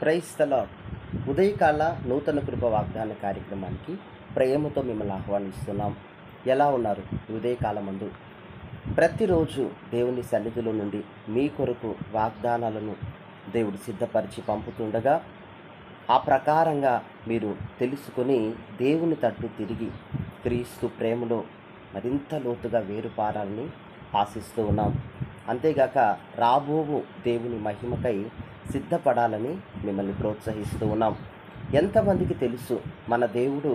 క్రైస్తల ఉదయకాల నూతన కృప వాగ్దాన కార్యక్రమానికి ప్రేమతో మిమ్మల్ని ఆహ్వానిస్తున్నాం. ఎలా ఉన్నారు ఈ ఉదయకాలమందు? ప్రతిరోజు దేవుని సన్నిధిలో నుండి మీ కొరకు వాగ్దానాలను దేవుడు సిద్ధపరిచి పంపుతుండగా ఆ ప్రకారంగా మీరు తెలుసుకొని దేవుని తట్టు తిరిగి క్రీస్తు ప్రేమలో మరింత లోతుగా వేరుపారాలని ఆశిస్తూ ఉన్నాం. అంతేగాక రాబోవు దేవుని మహిమకై సిద్ధపడాలని మిమ్మల్ని ప్రోత్సహిస్తూ ఉన్నాం. ఎంతమందికి తెలుసు మన దేవుడు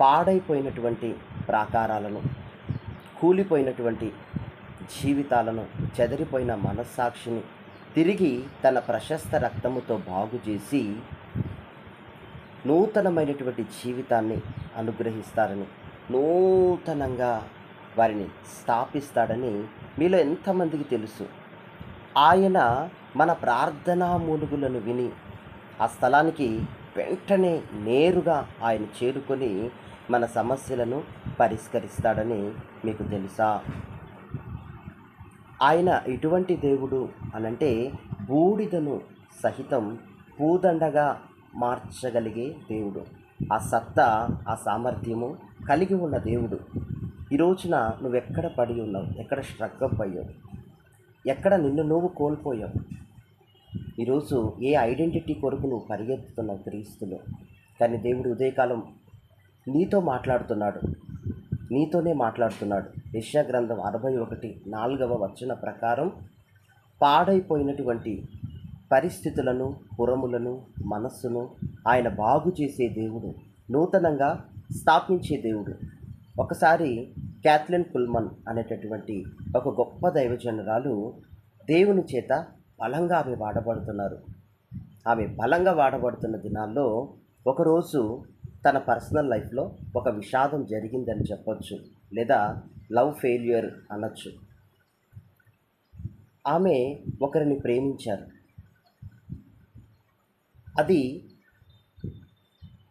పాడైపోయినటువంటి ప్రాకారాలను కూలిపోయినటువంటి జీవితాలను చెదిరిపోయిన మనస్సాక్షిని తిరిగి తన ప్రశస్త రక్తముతో బాగు చేసి నూతనమైనటువంటి జీవితాన్ని అనుగ్రహిస్తారని నూతనంగా వారిని స్థాపిస్తాడని మీలో ఎంతమందికి తెలుసు? ఆయన మన ప్రార్థనా మూలుగులను విని ఆ స్థలానికి వెంటనే నేరుగా ఆయన చేరుకొని మన సమస్యలను పరిష్కరిస్తాడని మీకు తెలుసా? ఆయన ఇటువంటి దేవుడు అనంటే బూడిదను సహితం పూదండగా మార్చగలిగే దేవుడు. ఆ సత్తా ఆ సామర్థ్యము కలిగి ఉన్న దేవుడు. ఈ రోజున నువ్వు ఎక్కడ పడి ఉన్నావు? ఎక్కడ స్ట్రగ్అప్ అయ్యావు? ఎక్కడ నిన్ను నువ్వు కోల్పోయావు? ఈరోజు ఏ ఐడెంటిటీ కొరకు నువ్వు పరిగెత్తుతున్నావు క్రీస్తులో? కానీ దేవుడు ఉదయకాలం నీతో మాట్లాడుతున్నాడు. నీతోనే మాట్లాడుతున్నాడు. యశ్యా గ్రంథం అరవై ఒకటి నాలుగవ వచన ప్రకారం పాడైపోయినటువంటి పరిస్థితులను పురములను మనస్సును ఆయన బాగు చేసే దేవుడు నూతనంగా స్థాపించే దేవుడు. ఒకసారి క్యాథ్లిన్ కుల్మన్ అనేటటువంటి ఒక గొప్ప దైవజనురాలు దేవుని చేత బలంగా ఆమె వాడబడుతున్నారు. ఆమె బలంగా వాడబడుతున్న దినాల్లో ఒకరోజు తన పర్సనల్ లైఫ్లో ఒక విషాదం జరిగిందని చెప్పొచ్చు లేదా లవ్ ఫెయిల్యూర్ అనొచ్చు. ఆమె ఒకరిని ప్రేమించారు. అది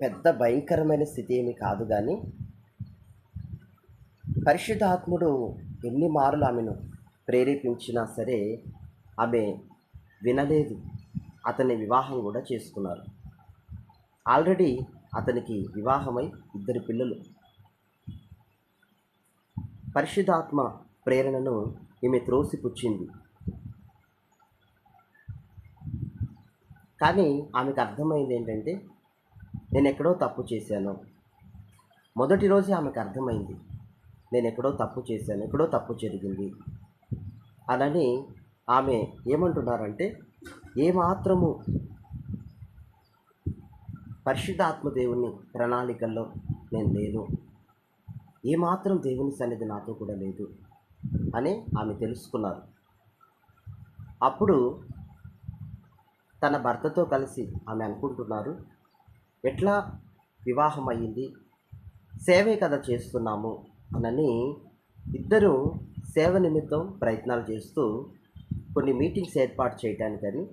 పెద్ద భయంకరమైన స్థితి ఏమి కాదు కానీ పరిశుద్ధాత్ముడు ఎన్ని మారులు ఆమెను ప్రేరేపించినా సరే ఆమె వినలేదు. అతని వివాహం కూడా చేసుకున్నారు. ఆల్రెడీ అతనికి వివాహమై ఇద్దరు పిల్లలు. పరిశుద్ధాత్మ ప్రేరణను ఈమె త్రోసిపుచ్చింది కానీ ఆమెకు అర్థమైంది ఏంటంటే నేను ఎక్కడో తప్పు చేశాను. మొదటి రోజే ఆమెకు అర్థమైంది. నేను ఎక్కడో తప్పు చేశాను ఎక్కడో తప్పు జరిగింది. అనని ఆమె ఏమంటున్నారంటే ఏమాత్రము పరిశుద్ధాత్మదేవుని ప్రణాళికల్లో నేను లేను ఏమాత్రం దేవుని సన్నిధి నాతో కూడా లేదు అని ఆమె తెలుసుకున్నారు. అప్పుడు తన భర్తతో కలిసి ఆమె అనుకుంటున్నారు ఎట్లా వివాహం అయ్యింది సేవే కదా చేస్తున్నాము. అనని ఇద్దరు సేవ నిమిత్తం ప్రయత్నాలు చేస్తూ కొన్ని మీటింగ్స్ ఏర్పాటు చేయడానికని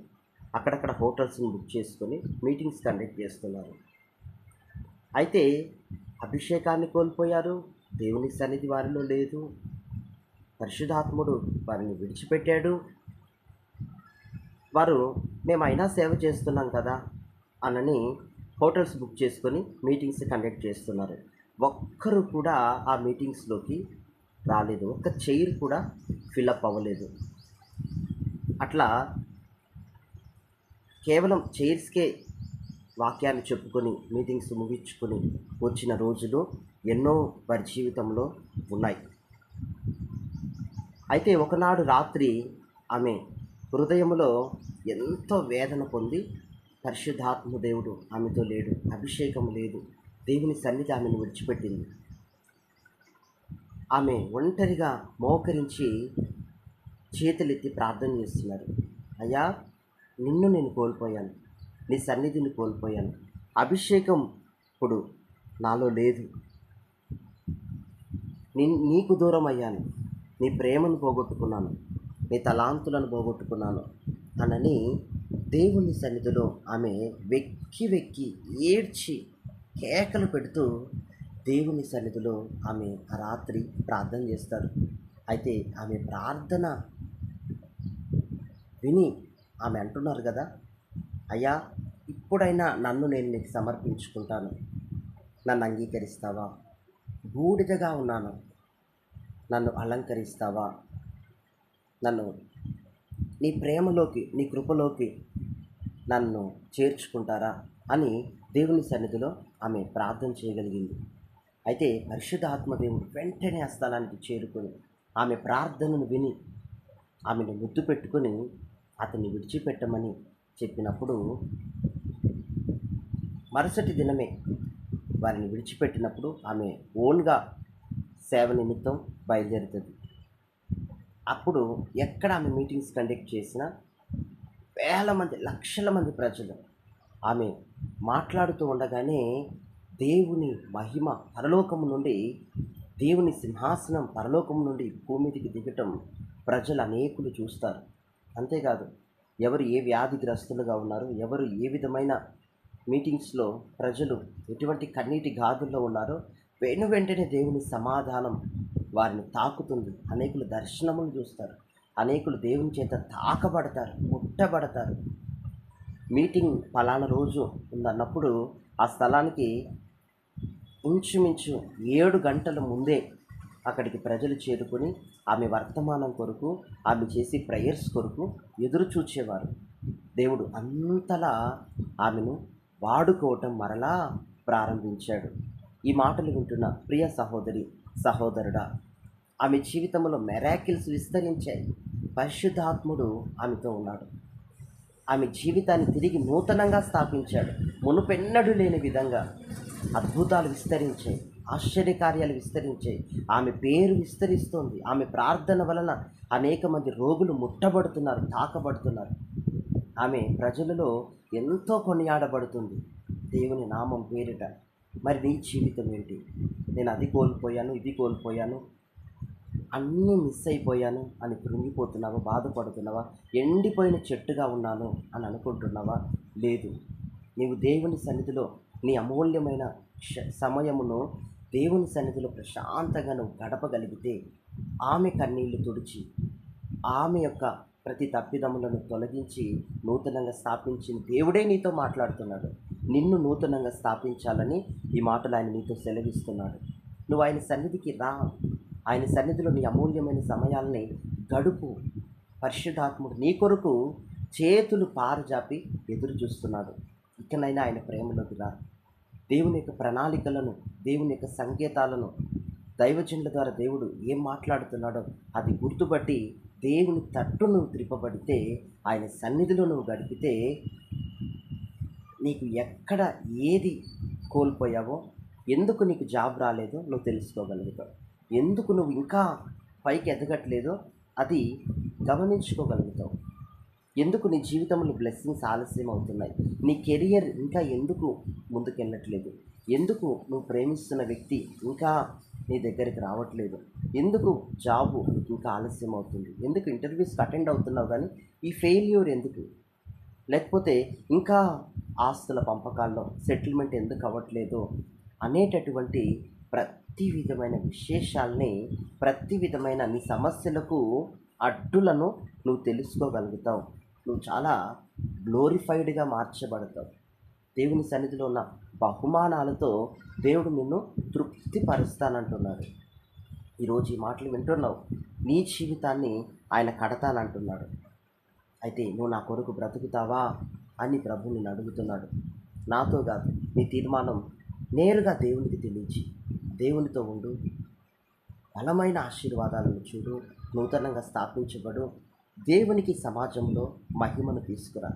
అక్కడక్కడ హోటల్స్ని బుక్ చేసుకొని మీటింగ్స్ కండక్ట్ చేస్తున్నారు. అయితే అభిషేకాన్ని కోల్పోయారు దేవుని సన్నిధి వారిలో లేదు పరిశుధాత్ముడు వారిని విడిచిపెట్టాడు వారు మేము అయినా సేవ చేస్తున్నాం కదా అనని హోటల్స్ బుక్ చేసుకొని మీటింగ్స్ కండక్ట్ చేస్తున్నారు. ఒక్కరు కూడా ఆ మీటింగ్స్లోకి రాలేదు. ఒక్క చైర్ కూడా ఫిలప్ అవ్వలేదు. అట్లా కేవలం చైర్స్కే వాక్యాన్ని చెప్పుకొని మీటింగ్స్ ముగించుకొని వచ్చిన రోజులు ఎన్నో వారి జీవితంలో ఉన్నాయి. అయితే ఒకనాడు రాత్రి ఆమె హృదయంలో ఎంతో వేదన పొంది పరిశుద్ధాత్మ దేవుడు ఆమెతో లేడు అభిషేకం లేదు దేవుని సన్నిధి ఆమెను విడిచిపెట్టింది. ఆమె ఒంటరిగా మోకరించి చేతులెత్తి ప్రార్థన చేస్తున్నారు. అయ్యా నిన్ను నేను కోల్పోయాను. నీ సన్నిధిని కోల్పోయాను. అభిషేకం ఇప్పుడు నాలో లేదు. నీ నీకు దూరం అయ్యాను. నీ ప్రేమను పోగొట్టుకున్నాను. నీ తలాంతులను పోగొట్టుకున్నాను. అనని దేవుని సన్నిధిలో ఆమె వెక్కి వెక్కి ఏడ్చి కేకలు పెడుతూ దేవుని సన్నిధిలో ఆమె రాత్రి ప్రార్థన చేస్తారు అయితే ఆమె ప్రార్థన విని ఆమె అంటున్నారు కదా అయ్యా ఇప్పుడైనా నన్ను నేను నీకు సమర్పించుకుంటాను. నన్ను అంగీకరిస్తావా? బూడిదగా ఉన్నాను. నన్ను అలంకరిస్తావా? నన్ను నీ ప్రేమలోకి నీ కృపలోకి నన్ను చేర్చుకుంటారా అని దేవుని సన్నిధిలో ఆమె ప్రార్థన చేయగలిగింది. అయితే పరిశుద్ధ ఆత్మదేవుడు వెంటనే ఆ స్థలానికి చేరుకొని ఆమె ప్రార్థనను విని ఆమెను ముద్దు పెట్టుకొని అతన్ని విడిచిపెట్టమని చెప్పినప్పుడు మరుసటి దినమే వారిని విడిచిపెట్టినప్పుడు ఆమె ఓన్గా సేవ నిమిత్తం బయలుదేరుతుంది. అప్పుడు ఎక్కడ ఆమె మీటింగ్స్ కండక్ట్ చేసినా వేల మంది లక్షల మంది ప్రజలు ఆమె మాట్లాడుతూ ఉండగానే దేవుని మహిమ పరలోకము నుండి దేవుని సింహాసనం పరలోకము నుండి భూమిదికి దిగటం ప్రజలు అనేకులు చూస్తారు. అంతేకాదు ఎవరు ఏ వ్యాధిగ్రస్తులుగా ఉన్నారు ఎవరు ఏ విధమైన మీటింగ్స్లో ప్రజలు ఎటువంటి కన్నీటి గాథల్లో ఉన్నారో వెను వెంటనే దేవుని సమాధానం వారిని తాకుతుంది. అనేకులు దర్శనములు చూస్తారు. అనేకులు దేవుని చేత తాకబడతారు ముట్టబడతారు. మీటింగ్ పలానా రోజు ఉందన్నప్పుడు ఆ స్థలానికి ఇంచుమించు ఏడు గంటల ముందే అక్కడికి ప్రజలు చేరుకొని ఆమె వర్తమానం కొరకు ఆమె చేసి ప్రేయర్స్ కొరకు ఎదురు చూచేవారు దేవుడు అంతలా ఆమెను వాడుకోవటం మరలా ప్రారంభించాడు. ఈ మాటలు వింటున్న ప్రియ సహోదరి సహోదరుడా ఆమె జీవితంలో మెరాకిల్స్ విస్తరించాయి. పరిశుద్ధాత్ముడు ఆమెతో ఉన్నాడు. ఆమె జీవితాన్ని తిరిగి నూతనంగా స్థాపించాడు. మునుపెన్నడూ లేని విధంగా అద్భుతాలు విస్తరించాయి ఆశ్చర్యకార్యాలు విస్తరించాయి ఆమె పేరు విస్తరిస్తోంది. ఆమె ప్రార్థన వలన అనేక మంది రోగులు ముట్టబడుతున్నారు తాకబడుతున్నారు. ఆమె ప్రజలలో ఎంతో కొనియాడబడుతుంది. దేవుని నామం పేరిట. మరి నీ జీవితం ఏంటి? నేను అది కోల్పోయాను ఇది కోల్పోయాను అన్నీ మిస్ అయిపోయాను. అని కృంగిపోతున్నావా? బాధపడుతున్నావా? ఎండిపోయిన చెట్టుగా ఉన్నాను అని అనుకుంటున్నావా? లేదు. నీవు దేవుని సన్నిధిలో నీ అమూల్యమైన క్ష- సమయమును దేవుని సన్నిధిలో ప్రశాంతంగా నువ్వు గడపగలిగితే ఆమె కన్నీళ్ళు తుడిచి ఆమె యొక్క ప్రతి తప్పిదములను తొలగించి నూతనంగా స్థాపించిన దేవుడే నీతో మాట్లాడుతున్నాడు. నిన్ను నూతనంగా స్థాపించాలని ఈ మాటలు ఆయన నీతో సెలవిస్తున్నాడు. నువ్వు ఆయన సన్నిధికి రా. ఆయన సన్నిధిలో నీ అమూల్యమైన సమయాల్ని గడుపు పరిశుద్ధాత్ముడు నీ కొరకు చేతులు పారజాపి ఎదురు చూస్తున్నాడు. ఇకనైనా ఆయన ప్రేమలోకి రా. దేవుని యొక్క ప్రణాళికలను దేవుని యొక్క సంకేతాలను దైవజనుల ద్వారా దేవుడు ఏం మాట్లాడుతున్నాడో అది గుర్తుపట్టి దేవుని తట్టు నువ్వు త్రిప్పబడితే ఆయన సన్నిధిలో నువ్వు గడిపితే నీకు ఎక్కడ ఏది కోల్పోయావో ఎందుకు నీకు జాబ్ రాలేదో నువ్వు తెలుసుకోగలుగుతావు. ఎందుకు నువ్వు ఇంకా పైకి ఎదగట్లేదో అది గమనించుకోగలుగుతావు. ఎందుకు నీ జీవితంలో బ్లెస్సింగ్స్ ఆలస్యం అవుతున్నాయి? నీ కెరియర్ ఇంకా ఎందుకు ముందుకెళ్ళట్లేదు? ఎందుకు నువ్వు ప్రేమిస్తున్న వ్యక్తి ఇంకా నీ దగ్గరికి రావట్లేదు? ఎందుకు జాబు ఇంకా ఆలస్యం అవుతుంది? ఎందుకు ఇంటర్వ్యూస్కి అటెండ్ అవుతున్నావు కానీ ఈ ఫెయిల్యూర్ ఎందుకు? లేకపోతే ఇంకా ఆస్తుల పంపకాల్లో సెటిల్మెంట్ ఎందుకు అవ్వట్లేదు అనేటటువంటి ప్ర ప్రతి విధమైన విశేషాల్ని ప్రతి విధమైన నీ సమస్యలకు అడ్డులను నువ్వు తెలుసుకోగలుగుతావు. నువ్వు చాలా గ్లోరిఫైడ్గా మార్చబడతావు. దేవుని సన్నిధిలో ఉన్న బహుమానాలతో దేవుడు నిన్ను తృప్తిపరుస్తానంటున్నాడు. ఈరోజు ఈ మాటలు వింటున్నావు. నీ జీవితాన్ని ఆయన కడతానంటున్నాడు. అయితే నువ్వు నా కొరకు బ్రతుకుతావా అని ప్రభు నిన్ను అడుగుతున్నాడు. నాతో కాదు నీ తీర్మానం నేరుగా దేవునికి తెలియచి దేవునితో ఉండు. బలమైన ఆశీర్వాదాలను చూడు. నూతనంగా స్థాపించబడు. దేవునికి సమాజంలో మహిమను తీసుకురా.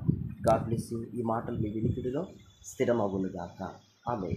God bless you. ఈ మాటలు మీ వినికిడిలో స్థిరమవునుగాక ఆమె